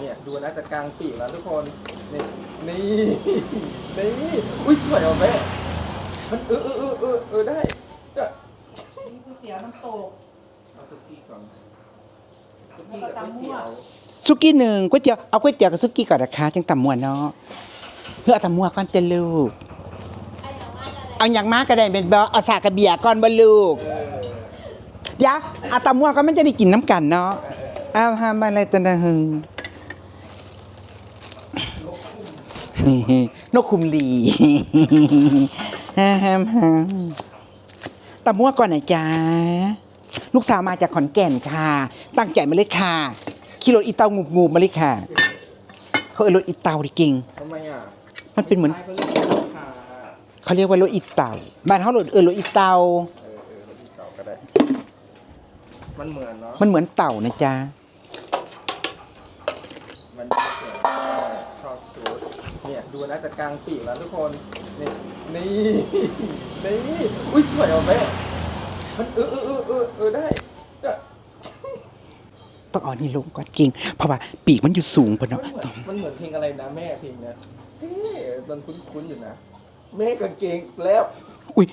เนี่ยดูนะจะกลางปีกแล้วทุกคนนี่นี่นี่อุ้ยสวยอะแม่มันเออเออเออเออเออได้เนี่ยนี่ก๋วยเตี๋ยวน้ำตกเอาสุกี้ก่อนสุแล้วกี้ก็กับตำก๋วยมั่วเตี๋ยวซุกี้หนึ่งก๋วยเตี๋ยวเอาก๋วยเตี๋ยวกับซุกี้ก่อนนะคะจังตำมวนเนาะเพื่อเอาตำมวนก่อนจะลูกเอาอย่างมากก็ได้เป็นบอเอาสากกระเบียร์ก่อนบ่ลูกเออเดี๋ยวเอาตำมวนก็มันจะได้กินน้ำกันเนาะเอาทำอะไรตันะหึง นกคุมลีฮ่าฮ่าฮ่าตำมวนก่อนนะจ๊ะ ลูกสาวมาจากขอนแก่นค่ะ ตั้งใจมาเลยค่ะ ขี่รถอีเตางูงูๆมาเลยค่ะ เขาเออรถอีเตาดิกิ่งทำไมอะ มันเป็นเหมือนไใช่เขาเรียกว่าลูกค้าเขาเรียกว่ารถอีเตาบ้านเขารถเออรถอีเตาเออเออรถเก่าก็ได้ มันเหมือนเนาะ มันเหมือนเต่านะจ๊ะมันสวยชอบชุด เนี่ยดูนะจะกลางปีกแล้วทุกคนนี่นี่นี่อุ้ยสวยอะแม่มันเออเออเออเออเออได้เนี่ยต้องเอานี่ลงก่อนกิ่งเพราะว่าปีกมันอยู่สูงพอเนาะมันเหมือนต้องมันเหมือนเพลงอะไรนะแม่เพลงเนี้ยเฮ้ยมันคุ้นๆอยู่นะแม่กางเกงแล้ว อุ้ย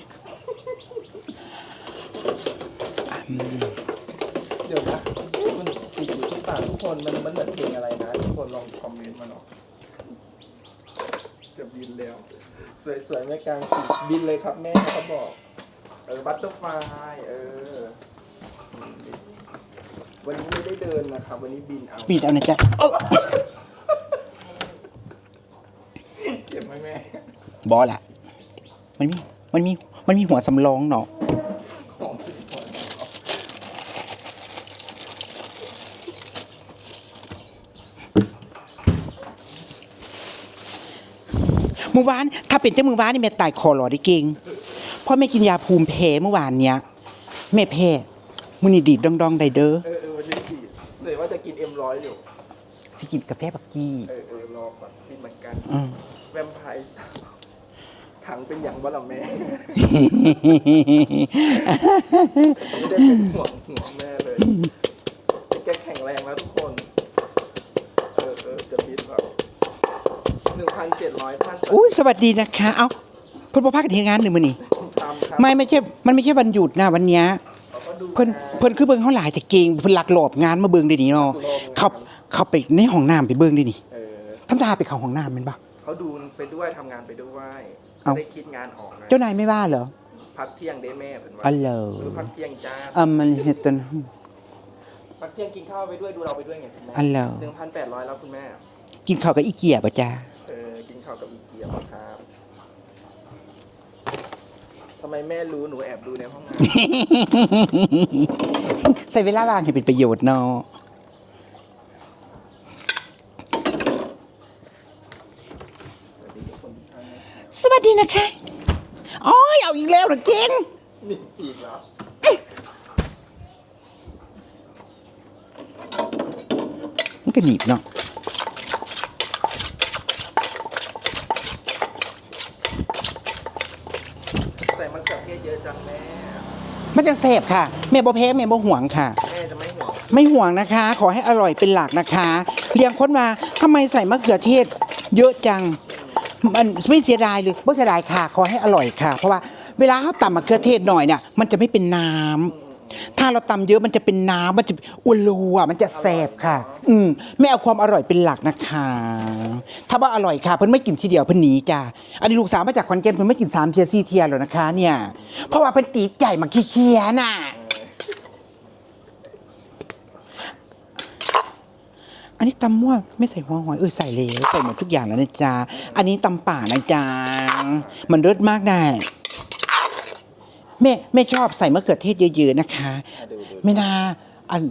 เดี๋ยวนะเอ๊ะมันติดอยู่ที่ปากทุกคนมันมันเหมือนเพลงอะไรนะทุกคนลองคอมเมนต์มาหน่อยจะ บินแล้ว สวยๆแม่กลางปีกบินเลยครับแม่เขาบอก เออบัตเตอร์ไฟเออ วันนี้ไม่ได้เดินนะครับ วันนี้บินเอาปีกเอานะจ๊ะเออเจ็บไหมแม่บอละมันมี มันมี มันมีหัวสำรองเนาะ ของที่หัว เมื่อวาน ถ้าเป็นเจ้ามือวานนี่แม่ตายคอหลอได้เก่งเพราะแม่กินยาภูมิแพ้เมื่อวานเนี้ยแม่แพ้มือนี่ดีดดองๆได้เด้อเออเออวันนี้ฉีดเลยว่าจะกินเอ็มร้อยอยู่สิกินกาแฟบักกี้เออเออรอก่อนกินเหมือนกันอืมแวมไพร์สาวถังเป็นอย่างบ้าละแม่ไม่ได้เป็นห่วงห่วงแม่เลยแกแข็งแรงแล้วทุกคน เออเออจะพิษเรา หนึ่งพันเจ็ดร้อยท่านอุ้ยสวัสดีนะคะ เอ้าเพิ่นบ่พากันเฮ็ดงานหนึ่งมื้อนี่ทำครับไม่ไม่ใช่มันไม่ใช่วันหยุดนะวันเนี้ยเราก็ดูเพิ่นเพิ่นคือเบิ่งเฮาหลายแต่เก่งเพิ่นลักลอบงานมาเบิ่งได้นี่เนาะเขาเขาไปในห้องน้ำไปเบิ่งได้นี่เออทำท่าไปเข้าห้องน้ำแม่นบ่ เขาดูไปด้วยทำงานไปด้วยเอ้า ได้คิดงานออกนะเจ้านายไม่ว่าเหรอพักเที่ยงได้แม่เป็นว่าอ๋อเหรอหรือพักเที่ยงจ้าอะมันเฮ็ดตนพักเที่ยงกินข้าวไปด้วยดูเราไปด้วยไงคุณแม่อ๋อเหรอ หนึ่งพันแปดร้อยแล้วคุณแม่กินข้าวกับอีเกียป่ะจ๊ะ เออกินข้าวกับอีเกียมาครับทำไมแม่รู้หนูแอบดูในห้องน้ำใส่เวลาว่างให้เป็นประโยชน์เนาะสวัสดีทุกคนทุกท่านนะครับสวัสดีนะคะอ๋อเอาอีกแล้วเหรอเก่งนี่อีกแล้วมันก็หนีบเนาะ ใส่มะเขือเทศเยอะจังแม่ มันจะแสบค่ะแม่บ่แพ้แม่บ่ห่วงค่ะ แม่จะไม่ห่วงไม่ห่วงนะคะ ขอให้อร่อยเป็นหลักนะคะเรียงคนมาทำไมใส่มะเขือเทศ เยอะจัง มันไม่เสียดายเลยไม่เสียดายค่ะ ขอให้อร่อยค่ะ เพราะว่าเวลาเขาตำมะเขือเทศหน่อยเนี่ยมันจะไม่เป็นน้ำ ถ้าเราตำเยอะมันจะเป็นน้ำมันจะอุลัวมันจะแสบค่ะ อืมไม่เอาความอร่อยเป็นหลักนะคะ ถ้าว่าอร่อยค่ะเพิ่นไม่กินทีเดียวเพิ่นหนีจ้ะอันนี้ลูกสาวมาจากขอนแก่นเพิ่นไม่กินสามเทียสี่เทียแล้วนะคะ เนี่ย เพราะว่าเพิ่นตีใจมาขี้เคียน่ะอันนี้ตำมั่วไม่ใส่หัวหอยเออใส่เลยใส่หมดทุกอย่างแล้วนะจ๊ะอันนี้ตำป่านะจ๊ะมันรสมากนะ แม่แม่ชอบใส่มะเขือเทศเยอะๆนะคะอะดูดูไม่นาอัน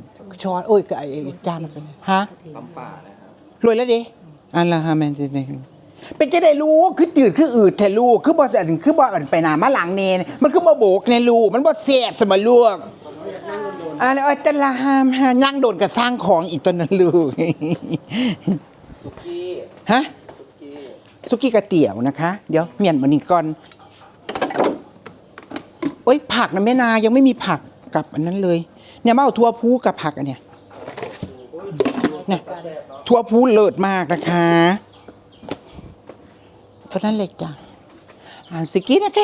ช้อนโอ้ยไอ้จานมันเป็นไงฮะตำป่านะครับรวยแล้วดิอันละฮะแม่จะได้เป็นจะได้รู้คือจืดคืออืดแท้ลูกคือบ่อันคือบ่อันไปหนามาหลังเนนมันคือบ่โบกในลูกมันบ่แซ่บสมลวกอันนี้เออแตละหามฮะนั่งโดนกับสร้างของอีกตอนนั้นลูกสุกี้ฮะสุกี้ซุกี้กระเตี๋ยวนะคะ เดี๋ยวเมียนมานี่ก่อน เอ้ยผักนะแม่นายังไม่มีผักกับอันนั้นเลย เนี่ยมาเอาทั่วพูกับผักอันเนี้ยนี่ทั่วพูเลิศมากนะคะเพราะนั้นเลยจ้ะอ่านสกี้นะแก